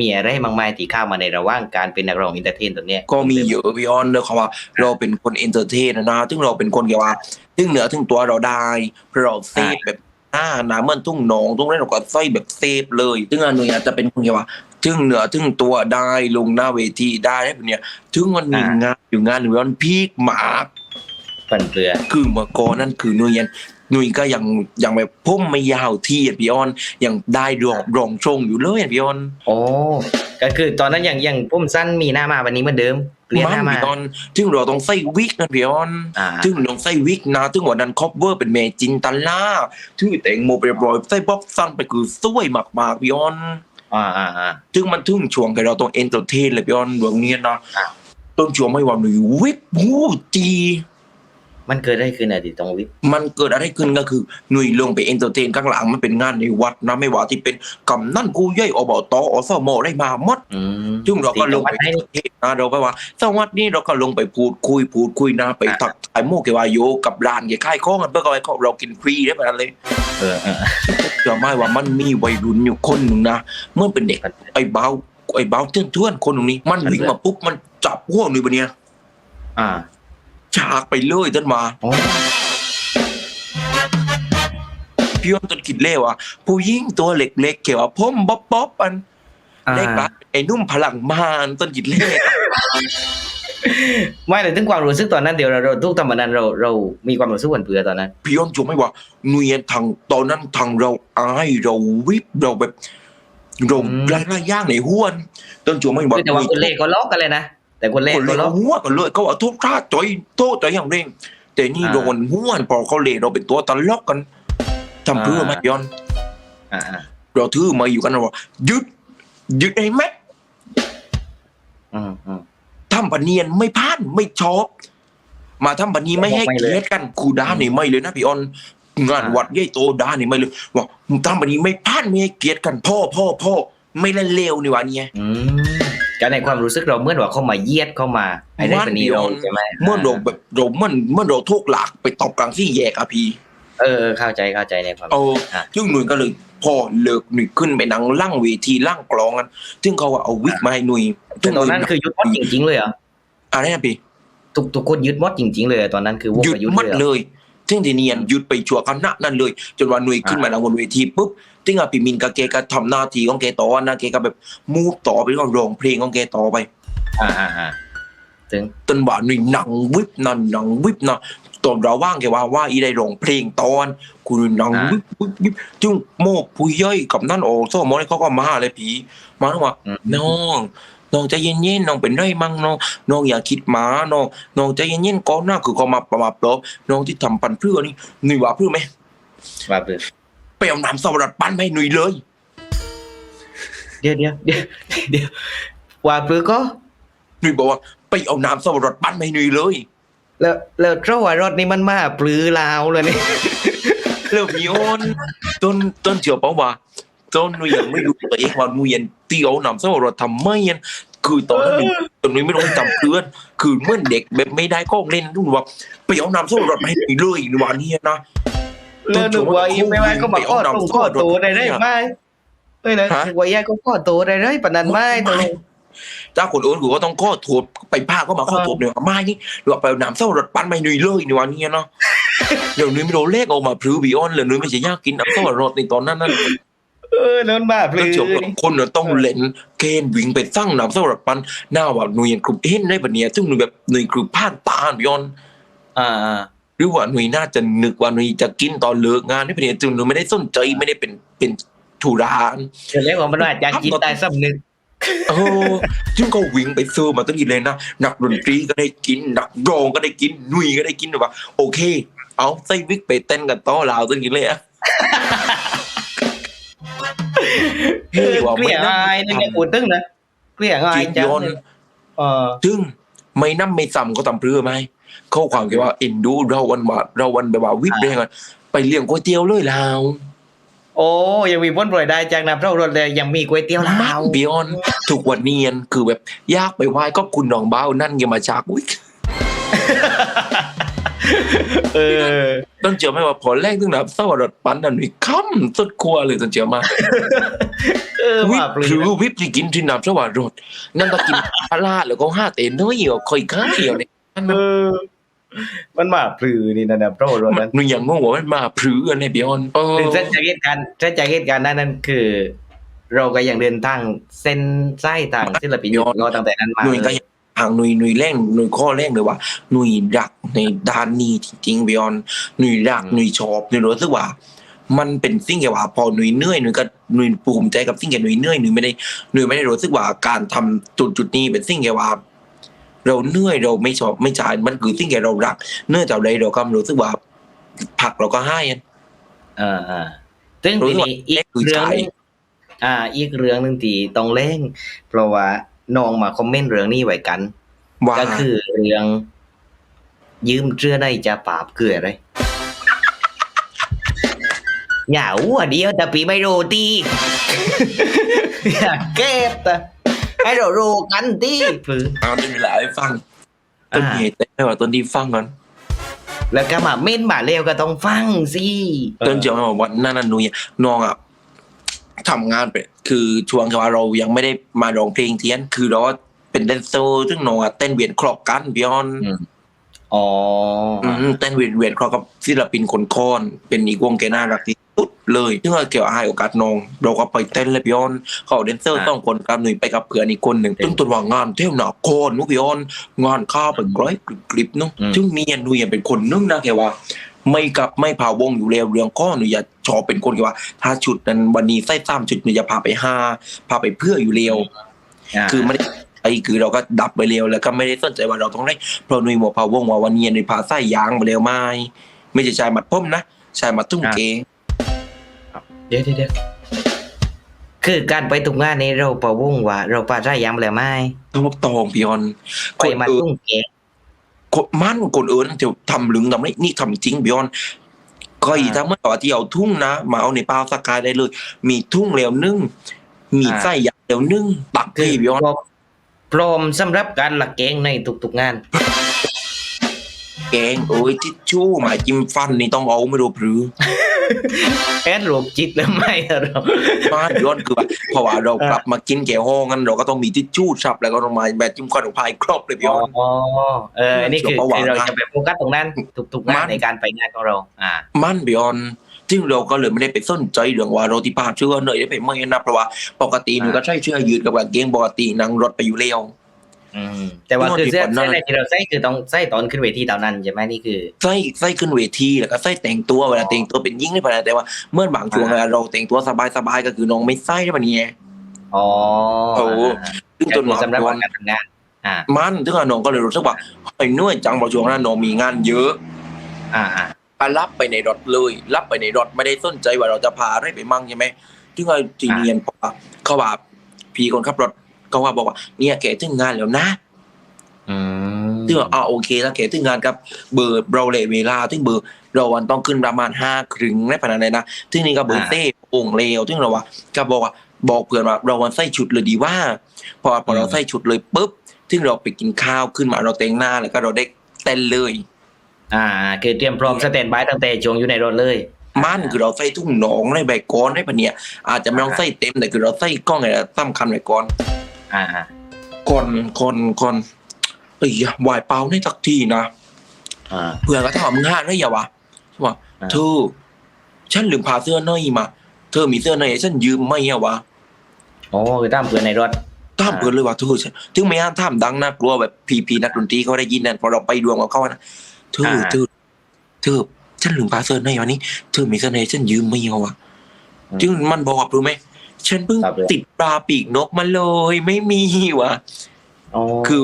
มีอะไรมากมายที่เข้ามาในระหว่างการเป็นนักร้องอินเตอร์เทนตัวเนี้ยก็มีเยอะพี่ออนเนอะคำว่าเราเป็นคนเอนเตอร์เทนนะนะซึ่งเราเป็นคนเกี่ยวว่าซึ่งเหนือถึงตัวเราได้เพราะเราเซฟแบบหน้าหนาเหมือนทุ่งหนองทุ่งนั้นเราก็ใส่แบบเซฟเลยซึ่งอันนี้อาจจะเป็นคนเกี่ยวว่าถึงเหนือถึงตัวได้ลงหน้าเวทีได้แบบเนี้ยถึงมันมีงานอยู่งานหนึ่งมันพีคมากปั่นเปลือคือเมื่อก่อนนั่นคือหนุ่ยยังห นุ่ยก็ยังยังแบบพุ่มไม่ยาวที่อะพี่ออนยังได้รองรองชงอยู่เลยอะพี่ออนโอ้ก็คือตอนนั้นยังยังพุ่มสั้นมีหน้ามาวันนี้เหมือนเดิมเปลี่ยนหน้ามาพี่ออนถึงเราต้องใส่วิกนะพี่ออนอ่าถึงต้องใส่วิกนะถึงวันนั้นคอปเวอร์เป็นเมจินตันล่าถึงแต่งโมไปเรียบร้อยใส่บ๊อบสั้นไปคือสวยมากๆพี่ออนอ่าอ่าอ่าถึงมันถึงช่วงที่เราต้องเอนเตอร์เทนเลยพี่ออนดวงเนี้ยนะอะต้นช่วงไม่ว่าหนุ่ยวิบหูจี มันเกิดอะไรขึ้นอะที่ตรงวิปมันเกิดอะไรขึ้นก็คือหนุ่ยลงไปเอนเตอร์เทนข้างหลังมันเป็นงานในวัดนะไม่ว่าที่เป็นกำนั่นกูย่อยอบตอสมได้มาหมดอืมซึ่งเราก็ลงไปที่จังหวัดไหนเทศนะเราไปว่าสวัสดีเราก็ลงไปพูดคุยพูดคุยนะไปอะทักทายโมเกวาโยกับร้านเกี่ยค่ายข้องกันเพื่อให้เรากินฟรีได้แบบนั้นเลยเออเออเชื่อไหมว่ามันมีวัยรุ่นอยู่คนหนึ่งนะเมื่อเป็นเด็กไอ้เบาไอ้เบาเทื่อนๆคนตรงนี้ มันวิ่งมาปุ๊บมันจับหัวหนุ่ยปะเนี่ยอ่า ฉากไปเลยต้นมาโอ้พี่ยอมต้นคิดเล่ว่า ผู้หญิงตัวเล็กๆเกี่ยวกับผมบ๊อบบ๊อบอันอ่าเล็กปะไอ้นุ่มพลังมานต้นคิดเล่ไม่เลยถึงความรู้สึกตอนนั้นเดี๋ยวเราเราทุกตอนนั้นเราเรามีความรู้สึกหวั่นเปลือตอนนั้นพี่ยอมชมไม่ว่าหนุ่ยทางตอนนั้นทางเราอายเราวิบเราแบบเราอืมไล่ไล่ย่างในห้วนต้นชมไม่ว่าคือแต่ว่าคนเล่ก็ล็อกกันเลยนะ แต่คนเล่คนก็เล่ล็อกหัวกันเลยเขาว่าทุกท่าจอยโตจอยอย่างเร่งแต่นี่อ่าโดนห้วนพอเขาเล่เราเป็นตัวตลกกันทำเพื่ออ่าไหมย้อนอ่าอ่าเราถือมาอยู่กันเราว่ายึดยึดไอ้แม็กอืมอืมทำปะเนียนไม่พลาดไม่ชอบ มาทำปะนีไม่ให้ไม่เลยเกียรติกันครูด้านี่ไม่เลยนะพี่ออนงานอ่าวัดใหญ่โตด้านี่ไม่เลยว่าทำปะนีไม่พลาดไม่ให้เกียรติกัน พ่อพ่อพ่อไม่เล่นเลวนี่หวะเนี่ยอืม การในความรู้สึกเราเมื่อว่าเขามาเยียดเข้ามาไอ้ได้ปนีเราใช่ไหมเมื่อเราแบบเราเมื่อเมื่อเราทุกหลักไปตอบกลางที่แยกอะพี่เออเออเข้าใจเข้าใจในความเอออะซึ่งหนุ่ยก็เลยพอเลิกหนุ่ยขึ้นไปนั่งล่างเวทีล่างกลองกันซึ่งเขาว่าเอาวิกมาให้หนุ่ยแต่ตอนนั้นคือยึดมดจริง ๆ เลยเหรออะไรนะพี่ทุกทุกคนยึดมดจริง ๆ เลยเหรอตอนนั้นคือวงหยุดประยุทธ์มัดเลยเหรอเลยซึ่งทีเนียนหยุดไปชั่วคณะนั่นเลย จนวันหนุ่ยขึ้นมานั่งบนเวทีปุ๊บ ซึ่งอะพี่มินกับเกก็ทำหน้าที่ของเกต่อนะเกก็แบบมูฟต่อไปก็ร้องเพลงของเกต่อไปอ่าอ่าอ่าถึงจนว่าหนุ่ยหนังวิบนั่นหนังวิบนะตอนเราว่างแกว่าว่าอีได้ร้องเพลงตอนกูหนังวิบวิบวิบจึงโมกผู้ย่อยกับนั่นโอ้โซโมนี่เขาก็มาเลยผีมาแล้วว่าอืมน้องน้องใจเย็นๆน้องเป็นไรมั่งน้องน้องอย่าคิดหมาน้องน้องใจเย็นๆก่อนหน้าคือเขามาประมาปลอบน้องที่ทำปันเพื่อนี่หนุ่ยว่าเพื่อไหมว่าเปลือ ไปเอาน้ำสวัสดปั้นไปหนุ่ยเลย เดี๋ยวเดี๋ยวเดี๋ยวเดี๋ยวว่าเปลือก็ หนุ่ยบอกว่าไปเอาน้ำสวัสดปั้นไปหนุ่ยเลย แล้วแล้วเจ้าว่ารถนี่มันมาปลือลาวเลยนี่แล้วพี่โอนต้นต้นเชื่อเปล่าว่าต้นหนุ่ยยังไม่รู้ตัวเองว่าหนุ่ยยังเตียวน้ำสวัสดทำไมยังคือตอนนั้นหนุ่ยตอนนี้ไม่ต้องจำเพื่อน คือเมื่อเด็กแบบไม่ได้ก็เล่นทุกว่าไปเอาน้ำสวัสดมาให้หนุ่ยเลยในวันนี้นะ แล้วหนูว่าอีไม่ว่าก็มาข้อตรงข้อตัวได้ได้ไหมเอ้ยนะนึกว่ายายก็ข้อตัวได้ได้ปานนั้นไม่ตัวถ้าคนอื่นคือก็ต้องข้อโทษไปพาก็มาข้อโทษเนี่ยไม่นี่หรือว่าไปเอาน้ำเศร้ารถปั้นไม่หนุ่ยเลยในวันนี้เนาะเดี๋ยวนี้ไม่โดนเลขออกมาพลื้บีออนเลยนุ้ยไม่ใช่ยากกินน้ำเศร้ารถในตอนนั้นนั่นเออแล้วมันมาปลืแล้วอเจียวกับคนเนี่ยต้องเล่นเกณฑ์วิ่งไปสร้างน้ำเศร้ารถปั้นหน้าว่าหนุ่ยยังกรุบเห็นได้ปะเนี่ยซึ่งหนุ่ยแบบหนุ่ยคือพลาดตาบีออนอ่าอ่า หรือว่าหนุ่ยน่าจะนึกว่าหนุ่ยจะกินตอนเลิกงานนี่ปะเนี่ยจึงหนุ่ยไม่ได้สนใจไม่ได้เป็นเป็นธุรานเดี๋ยวเรียกว่ามันว่าจะกินใต้สำนึกเออซึ่งก็วิ่งไปซื้อมาตั้งกี่เลยนะนักดนตรีก็ได้กินนักร้องก็ได้กินหนุ่ยก็ได้กินแบบว่า โอเค เอาใส่วิกไปเต้นกันต่อลาวตั้งกี่เลยอะเออเกลี่ยงอายนี่ไงพูดตึ้งนะเกลี่ยงอายกินจัยงนเลยเออซึ่งไม่น้ำไม่ซ้ำก็ทำเพื่อไหมเข้าความเกี่ยวว่าเอ็นดูเราวันว่าเราวันแบบว่าวิบเร่งอะไปเลี้ยงก๋วยเตี๋ยวเลยลาวโอ้ยังมีพ้นปล่อยได้จากน้ำเท่ารถเลยยังมีก๋วยเตี๋ยวลาวบิออนถูกวันเนียนคือแบบยากไปไหว้ก็คุณน้องเบ้านั่นยังมาจากวิกเออต้นเจียวไม่ว่าพอแรกตึงนะเศร้ารถปั้นนั่นนี่ค่ำสุดครัวเลยต้นเจียวมาเออวิว่าปปลืหรืออวิปที่กินที่น้ำสว่ารถนั่นก็กินปลาร้าแล้วก็ห้าเตนน้อยเหี่ยวคอยข้าเหี่ยวเนี่ยมัน เออมันมาปลือนี่นะนะโปรรถนั้นหนูอย่างงงว่ามันมาพรือกันในบิออนเออถึงเส้นจากเหตุการณ์เส้นจากเหตุการณ์นั้นนั่นคือ เราก็ยังเดินทางเส้นไส้ทางศิลปินอยู่เราตั้งแต่นั้นมาหนุ่ยก็ยังทางหนุ่ยหนุ่ยแรงหนุ่ยข้อแรงเลยว่าหนุ่ยรักในด้านนี้จริงๆบิออนหนุ่ยรักหนุ่ยชอบหนุ่ยรู้สึกว่า มันเป็นสิ่งที่ว่า พอหนุ่ยเหนื่อยหนุ่ยก็หนุ่ยภูมิใจกับสิ่งที่หนุ่ยเหนื่อยหนุ่ยไม่ได้หนุ่ยไม่ได้รู้สึกว่าการทำจุดจุดๆนี้เป็นสิ่งที่ว่า เราเหนื่อยเราไม่ชอบไม่จ่ายมันคือสิ่งที่เรารัก เนื่องจากใดเราก็รู้สึกว่าผักเราก็ให้อะอ่าอ่าซึ่งรู้ทีสึกว่านี้อีกคือเรื่องจ่ายหนึ่งอ่า อีกเรื่องหนึ่งที่ต้องเล่ง เพราะว่าน้องมาคอมเมนต์เรื่องนี้ไว้กันว่าก็คือเรื่อง ยืมเชื่อได้จะปราบคืออะไรอย่าอ้วเดียวแต่ปีไม่รู้ตีอย่าเก็บแต่ ให้เรารู้กันตีฝืนเอาต้นเวลาให้ฟังต้นอ่าเหตุได้ว่าต้นที่ฟังก่อน แล้วก็มาเม่นมาเร็วก็ต้องฟังสิต้นเจียวมาบอกว่านั่นนั่นนุ้ยน้องอะทำงานไปคือช่วงที่ว่าเรายังไม่ได้มาร้องเพลงเทียน คือเราเป็นแดนเซอร์ซึ่งน้องอะเต้นเวียนคลอกกันพี่ออนอ๋อออืมเต้นเวียนเวียนคลอกกับศิลปินคนคอนเป็นอีกวงแกน่ารักที่ สุดเลยซึ่งเราเกี่ยวให้โอกาสน้อง เราก็ไปเต้นเลยพี่ออนเขาแดนเซอร์ต้องคนกับหนุ่ยไปกับเพื่อนอีกคนหนึ่งซึ่งตัวว่างานเที่ยวหนาโคนนุกพี่ออนงานข้าวเป็นกร้อยกริบๆเนาะซึ่งเนียนหนุ่ยเป็นคนนึงนะแกว่าไม่กับไม่พาวงอยู่แล้วเรื่องข้อหนูอย่าชอบเป็นคนที่ว่า ถ้าชุดนั้นวันนี้ใส่ซ้ำชุดหนูจะพาไปห้าพาไปเพื่ออยู่เร็วาคือไม่ได้ไอ้คือเราก็ดับไปเร็วแล้วก็ไม่ได้สนใจว่าเราต้องได้เพราะหนุ่ยหมอพาวงว่าวันนี้หนุ่ยพาใส่ยางไปเร็วไม่ไม่ใช่ชายมัดพ่มนะชายมัดตุ้งเกง เดี๋ยวเดี๋ยวเดี๋ยวคือการไปตุกงานนี้เราประวงว่า เราปาได้ยังแล้วไหมทุกตองพี่ออนไปคนมาอื่นตุ้งเก๋คนมันคนอื่นจะทำลึงทำนี่นี่ทำจริงพี่ออนก็อีถ้าเมื่อว่าที่เอาทุ่งนะมาเอาในปลาสกายได้เลย มีทุ่งแล้วนึ่งมีไส้ยางแล้วนึ่งตักที่พี่ออนพร้อมสำหรับการหลักเกงในทุกๆงาน แกงเอ้ยทิชชู่หมายจิ้มฟันนี่ต้องเอาไม่รู้พรือแอดโรคจิตแล้วไหมเรามาย้อนคือว่าเพราะว่าเรากลับมากินแก้วห้องกันเราก็ต้องมีทิชชู่ซับแล้วก็ต้องมาแบบจิ้มฟันของพายครอบเลยพี่อ๋อออนเอออันนี้คือเดี๋ยวประวัติคือเราจะไปโฟกัสตรงนั้นทุกๆงามันนในการไปงานของเรา อ่า มันพี่ออนซึ่งเราก็เลยไม่ได้ไปสนใจเรื่องว่าเราที่พาเชื่อเนยได้ไปไม่นะเพราะว่าปกติหนูก็ใช้เชื่อยืดกับกางเกงปกตินั่งรถไปอยู่แล้วอืม แต่ว่าคือเสื้อที่ก่อนหน้าเสื้อในที่เราใส่คือต้องใส่ตอนขึ้นเวทีเท่านั้นใช่ไหมนี่คือใส่ใส่ขึ้นเวทีแล้วก็ใส่แต่งตัวเวลาแต่งตัวเป็นยิ่งได้ปะแต่ว่าเมื่อบางช่วงเวลาเราแต่งตัวสบายๆก็คือน้องไม่ใส่ได้ปะเนี่ยอ๋อโอ้ซึ่งก็จนคือว่าสำหรับการทำงานอ่ามันถึงว่าน้องก็เลยรู้สึกว่าไอ้น้อยจังเพราะช่วงนั้นน้องมีงานเยอะ อ่าอ่าก็รับไปในรถเลยรับไปในรถไม่ได้สนใจว่าเราจะพาอะไรไปมั่งใช่ไหมถึงว่าจีเนียนเพราะว่าเขาว่าพี่คนขับรถ เขาว่าบอกว่าเนี่ยแกถึงงานแล้วนะอืมซึ่งว่าอ่าโอเคแล้วแกถึงงานกับเบอร์เราเลยเวลาถึงเบอร์เราวันต้องขึ้นประมาณห้าครึ่งในขณะนั้นนะถึงนี่ก็เบอร์เต้โอ่งเลวถึงเราว่าก็บอกว่าบอกเพื่อนว่าเราวันใส่ชุดเลยดีว่า พอพอเราใส่ชุดเลยปุ๊บถึงเราไปกินข้าวขึ้นมาเราแต่งหน้าแล้วก็เราได้เต้นเลย อ่า คือเตรียมพร้อมสแตนบายตั้งแต่ช่วงอยู่ในรถเลยมันคือเราใส่ทุ่งหนองในใบก้อนได้ปะเนี่ยอาจจะไม่ต้องใส่เต็มแต่คือเราใส่กล้องไงสำคัญไว้ก่อน อ่าอ่าคนคนคนเอ้ยวายเปล่าในสักทีนะอ่าเพื่อนก็ถามมึงห้าได้ยังวะว่าอ่าเธอฉันลืมพาเสื้อในมา เธอมีเสื้อในให้ฉันยืมไหมอะวะโอ้คือตามเพื่อนในรถถามเพื่อนเลยว่าเธอฉันถึงไม่ห้ามถามดังนะกลัวแบบพีพีนักดนตรีเขาได้ยินนั่นพอเราไปดวงกับเขานะเธอเธอเธอฉันลืมพาเสื้อในวันนี้ เธอมีเสื้อในให้ฉันยืมไหมอะวะจึงมันบอกว่ารู้ไหม ฉันเพิ่งครับเลยติดปลาปีกนกมาเลย ไม่มีวะอ๋อคือ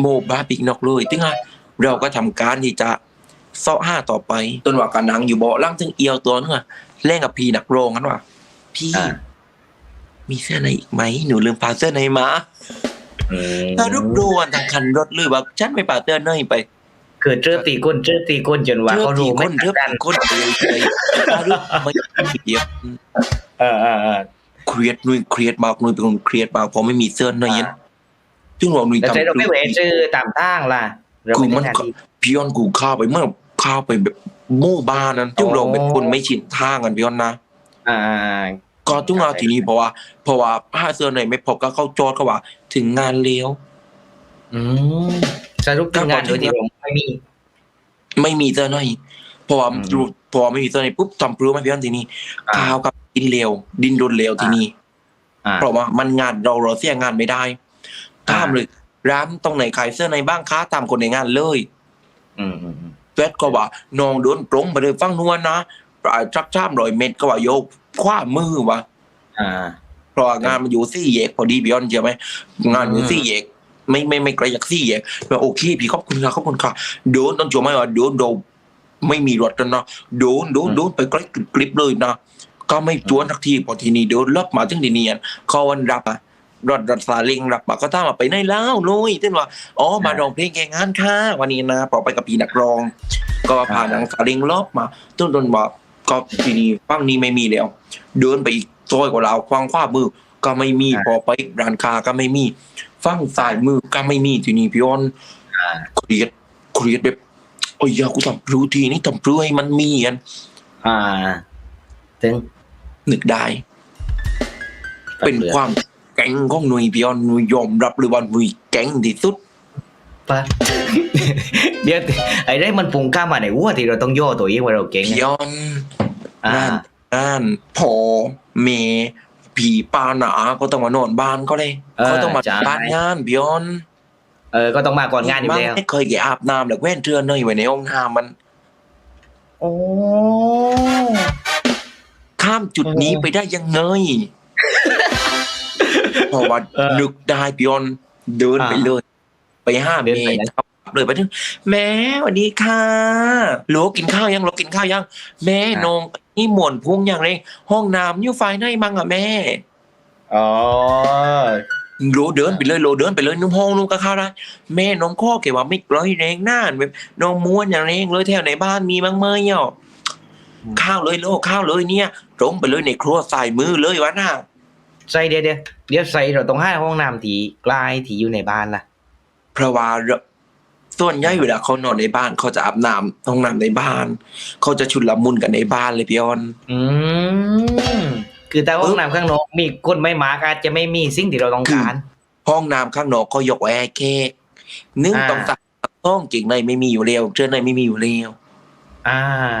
โมบาปีกนกเลยตึงอะเราก็ทำการที่จะเซาะห้าต่อไปต้นว่ากันนังอยู่เบาะล่างถึงเอียวตัวนึงอะเล่นกับพีนักโรงกันว่าพี่อ่ามีเสื้อในอีกไหมหนูลืมพาเสื้อในมาอืมถ้ารูปโดนทางคันรถเลยว่าฉันไม่พาเสื้อในไปคือเจอตีก้นเจอตีก้นจนว่าเทือบเขาทีรู้คไม่นต่าเทือบงกันทีคนเลยเลยถ้ารูปไม่เดียว เออเออเออ เครียดนุ้ยเครียดมากนุ้ยเป็นคนเครียดมากเพราะไม่มีเสื้อในยันซึ่งเรานุ้ยแต่ทำใจเราไม่เวชื่อตามทางล่ะเราคือไม่มันได้ก็พี่ยอนกูข้าไปเมื่อเข้าไปแบบหมู่บ้านนั้นซึ่งเราเป็นคนไม่ชินทางกันพี่อ้นนะอ่าก็ต้องเอาทีนี้เพราะว่าเพราะว่าถ้าเสื้อในไม่พบก็เข้าโจทย์ก็ว่า ถึงงานเลี้ยวอืมสรุปถึงงานโดยที่ผมไม่มี ไม่มีเสื้อในเพราะว่าอืมรู้พอไม่มีเสื้อในปุ๊บทำพรื้มาพี่อ้นทีนี้อ่าข้าวกับ ดินเร็ว ดินโดนเร็วทีนี้อ่าเพราะว่ามันงานเราเราเสียงานไม่ได้อ่าตามเลยร้านตรงไหนขายเสื้อในบ้างค้าตามคนในงานเลยอืมอืมอืมเวทก็ว่าน้องโดนปรงไปเลยฟังนวลนะปลายจักจ้ามรอยเม็ดก็ว่าโยกคว้ามือวะอ่าเพราะว่างานมันอยู่ซี่แยกพอดีพี่อ้นเชื่อไหมงานอยู่ซี่แยกไม่ไม่ไม่ไกลจากซี่แยกแบบโอเคพี่ขอบคุณค่ะขอบคุณค่ะโดนต้องชัวร์ไหมว่าโดนโดนไม่มีรถแล้วนะโดนโดนโดนไปใกล้กริบเลยนะ ก็ไม่จวนสักทีพอทีนี้โดนลบมาถึงทีนี้เขาวันรับอะรถรถซาเล้งรับมาก็ตามมาไปในแล้วเลยที่ว่าอ๋อมาร้องเพลงแกงงานค่ะวันนี้นะพอไปกับพี่นักร้อง ก็ผ่านหนังซาเล้งลบมาต้นต้นว่าก็ทีนี้ฝั่งนี้ไม่มีแล้ว เดินไปอีกซอยกว่าเราควางขว้ามือก็ไม่มีอ่าพอไปร้านค้าก็ไม่มีฝั่งซ้ายมือก็ไม่มีทีนี้พี่อ้อนอ่าเครียดเครียดแบบโอ้ยอยากูทำรู้ทีนี้ทำเพื่อให้มันมีอันอ่าถึง นึกได้ เป็นความแก๊งของหน่วยพี่อ้อนหน่วยยอมรับเลยว่าหน่วยแก๊งที่สุดปะเดี๋ยวไอ้ได้มันปุ่งข้ามมาในหัวที่เราต้องย่อตัวเองว่าเราเก่งพี่ออนอ่านั่นนั่นพอเมผีปาหนาก็ต้องมานอนบ้านก็เลยเขาต้องมาบ้านงานพี่อ้อนเออ ก็ต้องมาก่อนงานอยู่แล้วไม่เคยแกอาบน้ำหรอแว่นเทือนเนยไว้ในห้องน้ำมัน โอ้ ข้ามจุดนี้โอ้ไปได้ยังไงเพราะว่าเออนึกได้พี่ออนเดินไปอ่าเลย ไปห้าเดิเมนไปไหนตรครับเลยไปถึงแม่สวัสดีค่ะโหลกินข้าวยังโหลกินข้าวยัง แม่นงนี่หมวนพุงอย่างไรห้องน้ำอยู่ไฟในมั้งอะแม่อ๋อโหลเดินไปเลยโหลเดินไปเลยนุ่มห้องนุ่มก็เข้าวได้แม่น้องข้อเก็บว่าไม่ร้อยแรงน่านแบบน้องม้วนอย่างแรงเลยแถวในบ้านมีบ้างไหมอะอืม ข้าวเลยโลกข้าวเลยเนี่ยตรงไปเลยในครัวใส่มือเลยวะน่ะใส่เดี๋ยวเดี๋ยวเดี๋ยวใส่เราต้องให้ห้องน้ำที่ใกล้ที่อยู่ในบ้านล่ะเพราะว่าเราส่วนใหญ่เวลาเขานอนในบ้านเขาจะอาบน้ำห้องน้ำในบ้าน เขาจะชุนละมุนกันในบ้านเลยพี่ออนอืมคือแต่ห้องน้ำข้างนอกมีคนไม่มาอาจจะไม่มีสิ่งที่เราต้องการห้องน้ำข้างนอกเขายกแอร์แค่นึ่งอ่าต้องตัดห้องจริงในไม่มีอยู่แล้วเชื่อในไม่มีอยู่แล้วอ่าอ่า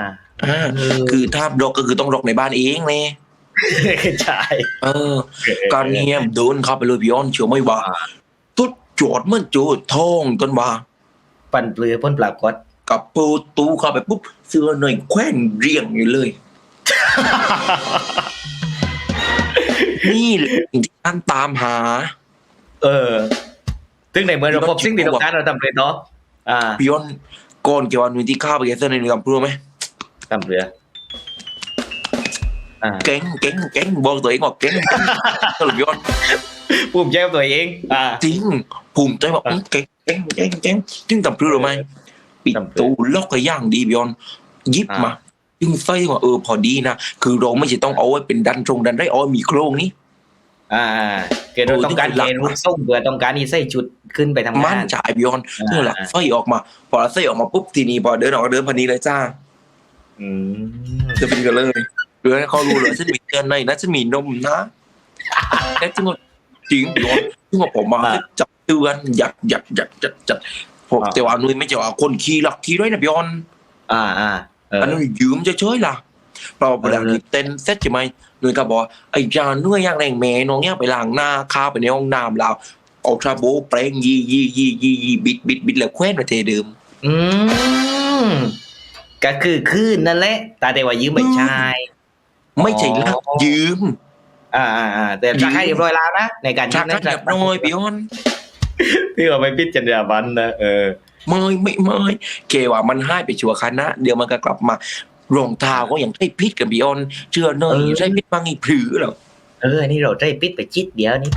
คือคือถ้ารกก็คือต้องรกในบ้านเองเลยใช่เออ การเนี้ยโดนเข้าไปเลยพี่ออนเชื่อไหม่ว่าอ่าทุดจอดเหมื่อนจูดท้องต้นว่า ปั่นเปลือยพ่นปลากดกับปูตูเข้าไปปุ๊บเสื้อหน่อยแขวนเรียงอยู่เลย นี่แหละสิ่งที่ท่านตามหา เออซึ่งในเมื่อเราพบสิ่งที่ต้องการเราทำเลยเนาะอ่าพี่ยอนก่อนเกี่ยวกับนุ้ยที่ข้าวไปแกเซอร์ในเรื่องพูดไหม ทำเรืออ่าเก่งเก่งเก่งบอกตัวเองว่าเก่งก็เลยพี่ยอนภูมิใจกับตัวเอง อ่า จริงภูมิใจว่าอื้อเก่งเก่งเก่งเก่งจึงทำพูดหรือไม่ปิดทำเพื่อตู้ล็อกก็ย่างดีพี่ยอนหยิบมาจึงใส่ว่าเออพอดีนะคือเราไม่ใช่ต้องเอาไว้เป็นดันตรงดันได้เอาไว้มีโครงนี้อ่าเกิดเราต้องการโอ้ที่เกเป็นหลักณฑ์รูปส่งเพื่อต้องการที่ใส่ชุดขึ้นไปทำมั่งานนจ่ายพี่ยอนอ่าเพื่อหลักไส้ออกมา พอไส้ออกมาปุ๊บทีนี้พอเดินออกก็เดินพันนี้เลยจ้า อืมจะเป็นกันเลยเรือให้เขารู้เลยฉันมีเดือนในนะฉันมีนมนะแล้วจึงว่าจริงพี่ยอนจึงว่าผมมาจับเตือนหยัดหยัดหยัดหยัดหยัดผมแต่ว่านุ้ยไม่ใช่ว่าคนขี่หลักขี่ด้วยนะพี่ยอนอ่าอ่าเอออันนั้นยืมเฉยๆล่ะเราเวลาเต้นเสร็จใช่ไหมนุ้ยก็บอกไอ้จานนุ้ยอยากแรงแม่น้องอยากไปล้างหน้าข้าวไปในห้องน้ำเราเอาทราโบแปรงยียียียียีบิดบิดบิดแล้วแคว้นมาเทเดิม อืม ก็คือคืนนั่นแหละตาแต่ว่ายืมไม่ใช่ไม่ใช่ลากอ๋อยืม อ่าอ่าอ่าแต่ชักให้เรียบร้อยแล้วนะในการชักนะกันเรียบร้อยพี่อ้อนที่เราไปพิจารณาบันนะเออไม่ไม่ไม่เกว่ามันให้ไปชัวร์คณะ เดี๋ยวมันก็กลับมารองเท้าก็ยังใช้พิษกันพี่อ้อนเชื่อเนยเออใช้พิษบางอีผือหรอเออ นี่เราได้ปิดไปจิตเดียวนี่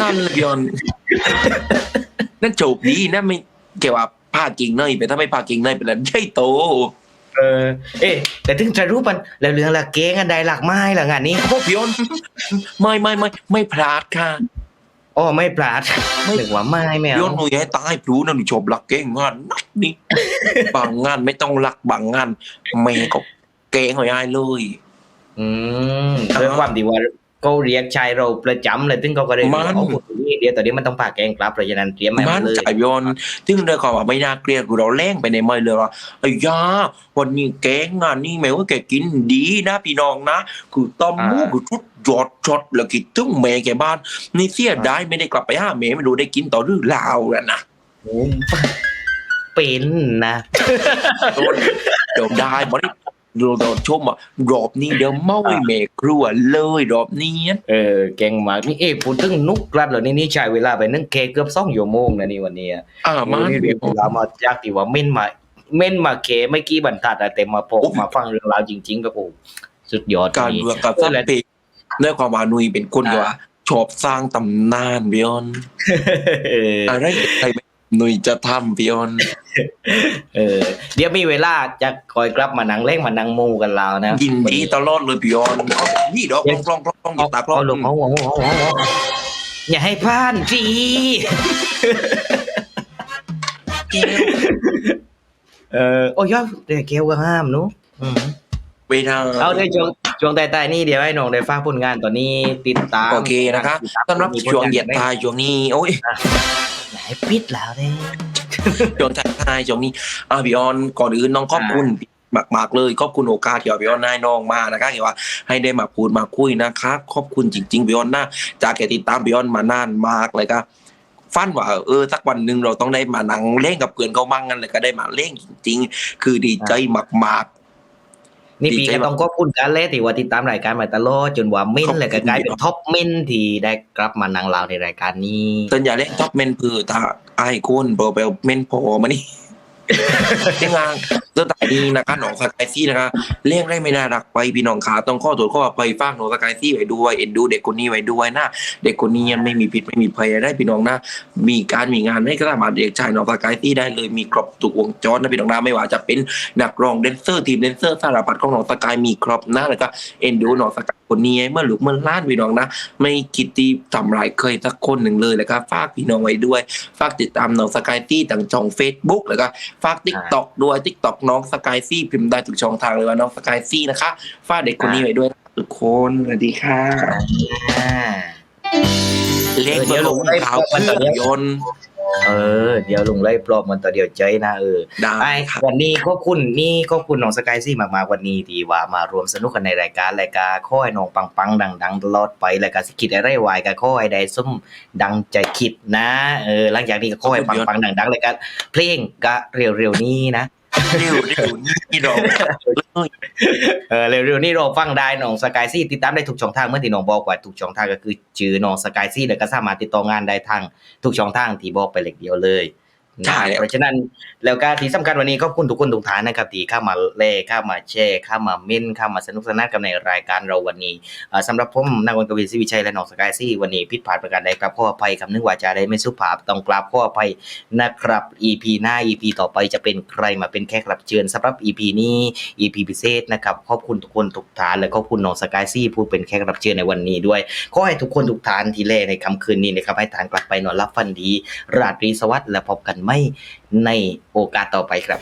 นั่นเลยพี่อ้อนนั่นโจบดีนะไม่เกว่า ผ้ากิ่งเนยไปถ้าไม่ผ้ากิ่งเนยเป็นอะไรใช่โต เออ เอ๊ะแต่ถึงจะรู้ปันแล้วเรื่องละเก้งอันใดหลักไม้ละงานนี้พวกพี่อ้อนไม่ไม่ไม่ไม่พลาดค่ะโอ้อ๋อไม่ปลาดไม่นึกว่าไม่ไม่ย้อเอานหนุ่ยให้ตายพรู้นะหนูชอบหลักเก่งงานนักนี่ บางงานไม่ต้องหลักบางงานแม่ก็เก่งหน่อยเลย อืมด้วยความที่ว่า เขาเรียกชายเราประจำเลยซึ่งเขาก็เลยมันเอาคนนี้เดียวตอนนี้มันต้องพาแกงกลับเพราะฉะนั้นเตรียมให้มัมันนเลยจ่ายย้อนซึ่งด้วยความว่าไม่น่าเกลียดกูเราแรงไปในไม่เลยว่าไอ้ยาวันนี้แกงงานนี่แม้ว่าแกกินดีนะพี่น้องนะคือต้มหมูคือชุดยอดช็อตแล้วคิดถึงแม่แกบ้าน นี่เสียดายไม่ได้กลับไปหาแม่ไม่รู้ได้กินต่อหรือลาวแล้วนะโอ้เป็นนะโดนเดี๋ยวได้บ่ได้ เราโดนชมอะรอบนี้เดี๋ยวเมาไอ้แม่ครัวเลยรอบนี้เออเก่งมากนี่เอ้พูดถึงนุกกลัดเหรอนี่นี่ใช้เวลาไปนึ่งเคเกือบสองชั่วโมงนะนี่วันนี้อะอ่ามาโอ้นี่เรียกเวลามาจากที่ว่าเม่นมาเม่นมาเคไม่กี่บรรทัดอะเต็มมาพกมาฟังเรื่องราวจริงๆแบบโอ้สุดยอดการนี่เมืองกับซับเพกด้วยความว่านุยเป็นคนที่ว่าชอบสร้างตำนานพี่ออนเอออะไรอะไรไม่ นุยจะทำพี่ออนเออ เดี๋ยวมีเวลาจะคอยกลับมานั่งเล่นมานั่งมูกันแล้วนะยินดีตลอดเลยพี่ออนนี่ดอกกล้องกล้องกล้องอย่าตากล้องเอาลงเอาเอาเอาเอาเอาอย่าให้พลาดสิเออโอ้ยยอดเดี๋ยวเกลก็ห้ามเนุอืมเวลาเอาในช่วงช่วงใต้ๆนี่เดี๋ยวให้น้องได้ฝากผลงานตอนนี้ติดตามโอเคนะครับสำหรับช่วงเหยียดตายช่วงนี้โอ้ย ไหนปิดแล้วเนี่ยช่วงท้ายช่วงนี้อ่าพี่ออนก่อนอื่นน้องขอบคุณมากๆเลยขอบคุณโอกาสที่ว่าพี่ออนนายน้องมานะคะที่ว่าให้ได้มาพูดมาคุยนะคะขอบคุณจริงๆพี่ออนนะจากแกติดตามพี่ออนมานานมากเลยก็ฟันว่าเออสักวันหนึ่งเราต้องได้มานั่งเล่นกับเพื่อนเขามั่งกันเลยก็ได้มาเล่นจริง ๆ คือดีใจมาก นี่ดีปีใจก็มากต้องขอบคุณกันเลยที่ว่าติดตามรายการมาตลอดจนว่ามินขอบคุณเลยก็กลายเป็นท็อปมินที่ได้กลับมานั่งเล่าในรายการนี้ๆตอนอย่าเล่นท็อปเมนพือตาไอ้คนเบลเบลเมนพอมานี่ เรื่องงานเรื่องแต่นี้นะคะหนองสกายซี่นะคะเรื่องได้ไม่น่ารักไปพี่น้องขาต้องข้อตรวจข้อไปฟากหนองสกายซี่ไว้ด้วยเอ็นดูเด็กคนนี้ไว้ด้วยนะเด็กคนนี้ยังไม่มีผิดไม่มีภัยได้พี่น้องนะ มีการมีงานให้ก็สามารถเด็กชายหนองสกายซี่ได้เลยมีครบทุกวงจรนะพี่น้องนะไม่ว่าจะเป็นนักร้องแดนเซอร์ทีมแดนเซอร์สารพัดของหนองสกายมีครบนะแล้วก็เอ็นดูหนองสกาย คนนี้เมื่อลูกเมื่อล้านพี่น้องนะ ไม่คิดที่ทำร้ายเคยสักคนหนึ่งเลยแล้วก็ฝากพี่น้องไว้ด้วย ฝากติดตามน้องสกายตี้ต่างช่อง Facebook แล้วก็ฝากทิกตอกด้วยทิกตอกน้องสกายซี่พิมพ์ได้ทุกช่องทางเลยว่าน้องสกายซี่นะคะฝากเด็กคนนี้ไว้ด้วยนะทุกคนสวัสดีค่ะอ่าเล็กเดี๋เบอยวร์ลลงงได้ขาวพบกันเพื่ตอนเนี้ยอยนต์ เออ เดี๋ยวลุงไล่ปลอบมันต่อเดียวใจนะเออได้ไอ้ค่ะวันนี้ขอบคุณนี่ขอบคุณน้องสกายซี่มากๆวันนี้ที่ว่ามารวมสนุกกันในรายการรายการข้อให้น้องปังๆดังๆตลอดไปรายการสิคิดอะไรวายกับข้อให้ได้ส้มดังใจคิดนะเออหลังจากนี้ก็ข้อให้ปังๆดังๆรายการเพลงก็เร็วๆนี้นะเริวเร็วนี่ดอเออเร็วๆนี้เราฟังได้น้องสกายซี่ติดตามได้ทุกช่องทางเมื่อที่น้องบอกว่าทุกช่องทางก็คือชื่อน้องสกายซี่แล้วก็สามารถติดต่องานได้ทางทุกช่องทางที่บอกไปเล็กเดียวเลย นะเพราะฉะนั้นแล้วก็ที่สำคัญวันนี้ขอบคุณทุกคนทุกท่านนะครับที่เข้ามาเล่เข้ามาแชร์เข้ามาเม้นเข้ามาสนุกสนานกันในรายการเราวันนี้เอ่อสำหรับผมนางวันกวีศรีวิชัยและน้องสกายซี่วันนี้ผิดพลาดประการใดครับขออภัยคำนึกว่าจาได้ไม่สุภาพต้องกราบขออภัยนะครับ EP หน้า EP ต่อไปจะเป็นใครมาเป็นแขกรับเชิญสำหรับ EP นี้ EP พิเศษนะครับขอบคุณทุกคนทุกท่านและขอบคุณน้องสกายซี่ผู้เป็นแขกรับเชิญในวันนี้ด้วยขอให้ทุกคนทุกท่านที่เล่ในค่ำคืนนี้นะครับให้ทานกลับไปนอนรับฝันดี ราตรีสวัสดิ์และพบกันไม่ในโอกาสต่อไปครับ